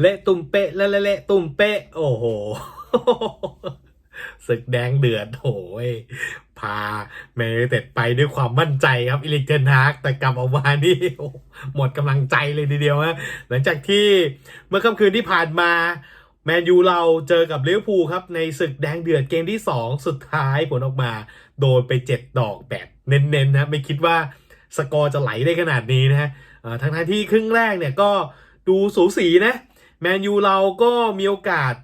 เละตุ่มเป๊ะเละเละเละตุ่มเป๊ะ โอ้โหศึกแดงเดือดโอ้ยพาแมนยูเต็ดไปด้วยความมั่นใจครับอิลิกเทนฮากแต่กลับออกมานี่หมดกำลังใจเลยทีเดียวฮะหลังจากที่เมื่อค่ำคืนที่ผ่านมาแมนยูเราเจอกับลิเวอร์พูลครับ ในศึกแดงเดือดเกมที่ 2 สุดท้ายผลออกมา โดนไป 7 ดอกแบบเน้นๆนะไม่คิดว่าสกอร์จะไหลได้ขนาดนี้นะฮะเอ่อทั้งๆที่ครึ่งแรกเนี่ยก็ดูสูสีนะ แมนยูเราก็มีโอกาส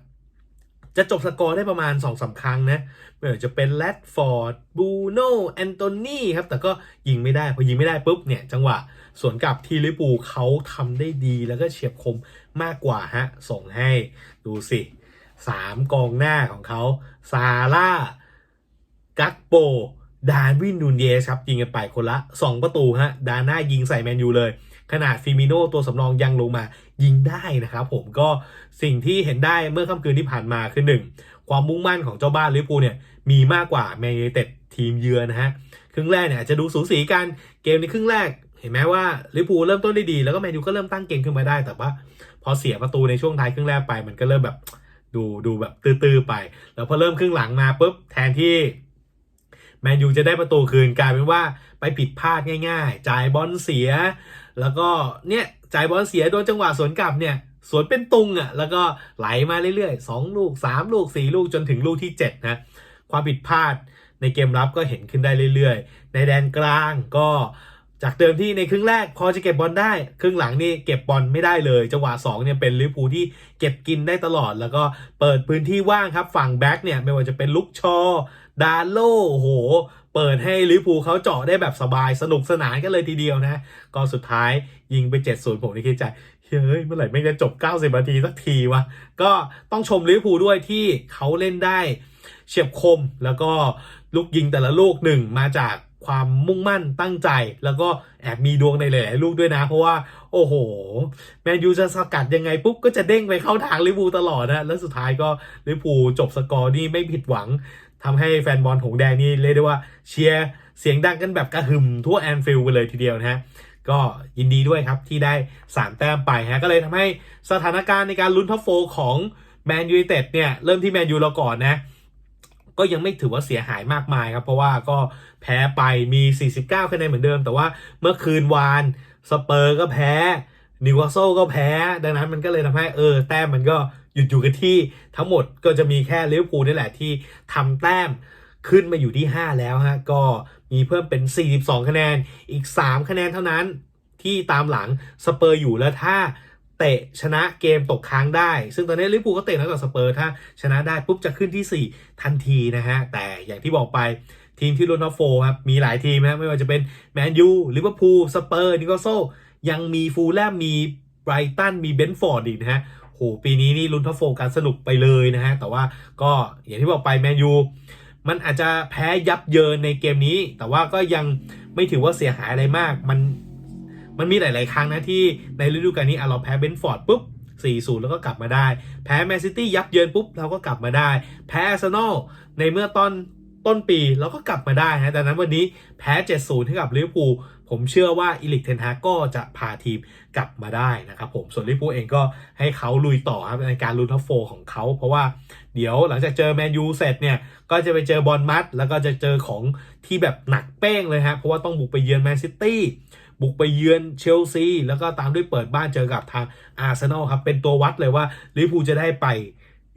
จะจบสกอร์ได้ประมาณ2อสาครั้งนะไม่ว่าจะเป็นแรดฟอร์ดบูโน่แอนโตนีครับ แต่ก็ยิงไม่ได้ พอยิงไม่ได้ปุ๊บเนี่ย จังหวะสวนกลับที่ลิเวอร์พูเขาทำได้ดีแล้วก็เฉียบคมมากกว่าฮะ ส่งให้ดูสิสามกองหน้าของเขาซาร่ากักโป ดาร์วินนูนเยสครับ ยิงกันไปคนละ 2 ประตูฮะ ดาน้ายิงใส่แมนยูเลย ขนาดฟิมิโนตัวสำรองยังลงมายิงได้นะครับผมก็สิ่งที่เห็นได้เมื่อค่ำคืนที่ผ่านมาคือ1ความมุ่งมั่นของเจ้าบ้านลิเวอร์พูลเนี่ยมีมากกว่าแมนยูเต็ดทีมเยือนนะฮะครึ่งแรกเนี่ยอาจจะดูสูสีกันเกมในครึ่งแรกเห็นไหมว่าลิเวอร์พูลเริ่มต้นได้ดีแล้วก็แมนยูก็เริ่มตั้งเกมขึ้นมาได้ แต่ว่าพอเสียประตูในช่วงท้ายครึ่งแรกไป มันก็เริ่มแบบดูดูแบบตื้อๆไป แล้วพอเริ่มครึ่งหลังมาปุ๊บแทนที่แมนยูจะได้ประตูคืนกลายเป็นว่าไปผิดพลาดง่าย ๆ จ่ายบอลเสีย แล้วก็เนี่ยจ่ายบอลเสียโดนจังหวะสวนกลับเนี่ยสวนเป็นตุงอะแล้วก็ไหลมาเรื่อยๆ 2 ลูก 3 ลูก 4 ลูกจนถึงลูกที่ 7 นะ ความผิดพลาดในเกมรับก็เห็นขึ้นได้เรื่อยๆ ในแดนกลางก็จากเดิมที่ในครึ่งแรกพอจะเก็บบอลได้ ครึ่งหลังนี่เก็บบอลไม่ได้เลย จังหวะ2เนี่ยเป็นลิเวอร์พูที่เก็บกินได้ตลอด แล้วก็เปิดพื้นที่ว่างครับ ฝั่งแบ็กเนี่ยไม่ว่าจะเป็นลุกชอ ดาโลโอ้โห เปิดให้ลิพูเขาเจาะได้แบบสบายสนุกสนานกันเลยทีเดียวนะ ก็สุดท้ายยิงไป7-0ผมนี่คิดใจเฮ้ยเมื่อไหร่ไม่จะจบ 90นาทีสักทีวะ ก็ต้องชมลิพูด้วยที่เขาเล่นได้เฉียบคมแล้วก็ลูกยิงแต่ละลูกหนึ่งมาจากความมุ่งมั่นตั้งใจ แล้วก็แอบมีดวงในหลายๆลูกด้วยนะ เพราะว่า โอ้โห แมนยูจะสกัดยังไงปุ๊บ ก็จะเด้งไปเข้าทางลิเวอร์พูตลอดนะ แล้วสุดท้ายก็ลิเวอร์พูจบสกอร์นี่ไม่ผิดหวัง ทำให้แฟนบอลหงแดงนี่เรียกได้ว่าเชียร์เสียงดังกันแบบกระหึ่มทั่วแอนฟิลด์ไปเลยทีเดียวนะฮะก็ยินดีด้วยครับที่ได้ 3 แต้มไปฮะก็เลยทำให้สถานการณ์ในการลุ้นท็อปโฟของแมนยูไนเต็ดเนี่ยเริ่มที่แมนยูเราก่อนนะก็ยังไม่ถือว่าเสียหายมากมายครับ เพราะว่าก็แพ้ไปมี 49คะแนนเหมือนเดิม แต่ว่าเมื่อคืนวานสเปอร์ก็แพ้นิวคาสเซิลก็แพ้ ดังนั้นมันก็เลยทำให้เออแต้มมันก็ หยุดอยู่กันที่ทั้งหมดก็จะมีแค่ลิเวอร์พูลนี่แหละที่ทำแต้มขึ้นมาอยู่ที่ 5 แล้วฮะก็มีเพิ่มเป็น 42 คะแนนอีก 3 คะแนนเท่านั้นที่ตามหลังสเปอร์อยู่แล้วถ้าเตะชนะเกมตกค้างได้ ซึ่งตอนนี้ลิเวอร์พูลก็เตะน้อยกว่าสเปอร์ถ้าชนะได้ปุ๊บจะขึ้นที่ 4 ทันทีนะฮะ แต่อย่างที่บอกไปทีมที่ลุ้นท็อปโฟครับ มีหลายทีมนะไม่ว่าจะเป็นแมนยูลิเวอร์พูลสเปอร์นิโคโซยังมีฟูลแลมมีไบรตันมีเบนฟอร์ดอีกนะฮะ โหปีนี้นี่ลุ้นท็อปโฟกันสนุกไปเลยนะฮะ แต่ว่าก็อย่างที่บอกไปแมนยูมันอาจจะแพ้ยับเยินในเกมนี้ แต่ว่าก็ยังไม่ถือว่าเสียหายอะไรมาก มันมันมีหลาย ๆ ครั้งนะที่ในฤดูกาลนี้เราแพ้เบนฟอร์ดปุ๊บ 4-0 แล้วก็กลับมาได้ แพ้แมนซิตี้ยับเยินปุ๊บ เราก็กลับมาได้ แพ้อาร์เซนอลในเมื่อตอน ต้นปีเราก็กลับมาได้ฮะดังนั้นวันนี้แพ้ 7-0 ให้กับลิเวอร์พูลผมเชื่อว่าอิลิกเทนฮากก็จะพาทีมกลับมาได้นะครับผมส่วนลิเวอร์พูลเองก็ให้เขาลุยต่อครับในการลุ้นท็อปโฟของเขาเพราะว่าเดี๋ยวหลังจากเจอแมนยูเสร็จเนี่ย ก็จะไปเจอบอลมัดแล้วก็จะเจอของที่แบบหนักเป้งเลยฮะเพราะว่าต้องบุกไปเยือนแมนซิตี้บุกไปเยือนเชลซีแล้วก็ตามด้วยเปิดบ้านเจอกับทางอาร์เซนอลครับเป็นตัววัดเลยว่าลิเวอร์พูลจะได้ไป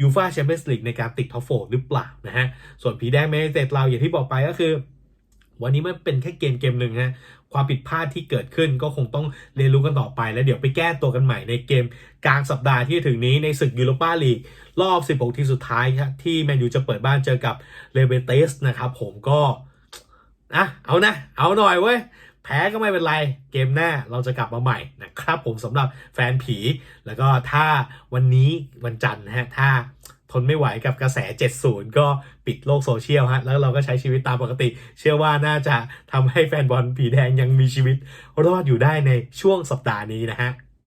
ยูฟาแชมเปี้ยนส์ลีกในการติดท็อปโฟร์หรือเปล่านะฮะ ส่วนผีแดงแมนยูไนเต็ดเราอย่างที่บอกไปก็คือ วันนี้มันเป็นแค่เกมเกมหนึ่งฮะความผิดพลาดที่เกิดขึ้นก็คงต้องเรียนรู้กันต่อไป แล้วเดี๋ยวไปแก้ตัวกันใหม่ในเกมกลางสัปดาห์ที่ถึงนี้ในศึกยูโรปาลีกรอบ 16 ทีมสุดท้ายครับที่แมนยูจะเปิดบ้านเจอกับเลเบเตสนะครับผมก็นะเอานะ เอาหน่อยเว้ย แพ้ก็ไม่เป็นไร เกมหน้าเราจะกลับมาใหม่นะครับผมสำหรับแฟนผี แล้วก็ถ้าวันนี้วันจันทร์นะฮะถ้าทนไม่ไหวกับกระแส 70 ก็ปิดโลกโซเชียลฮะ แล้วเราก็ใช้ชีวิตตามปกติ เชื่อว่าน่าจะทำให้แฟนบอลผีแดงยังมีชีวิตรอดอยู่ได้ในช่วงสัปดาห์นี้นะฮะ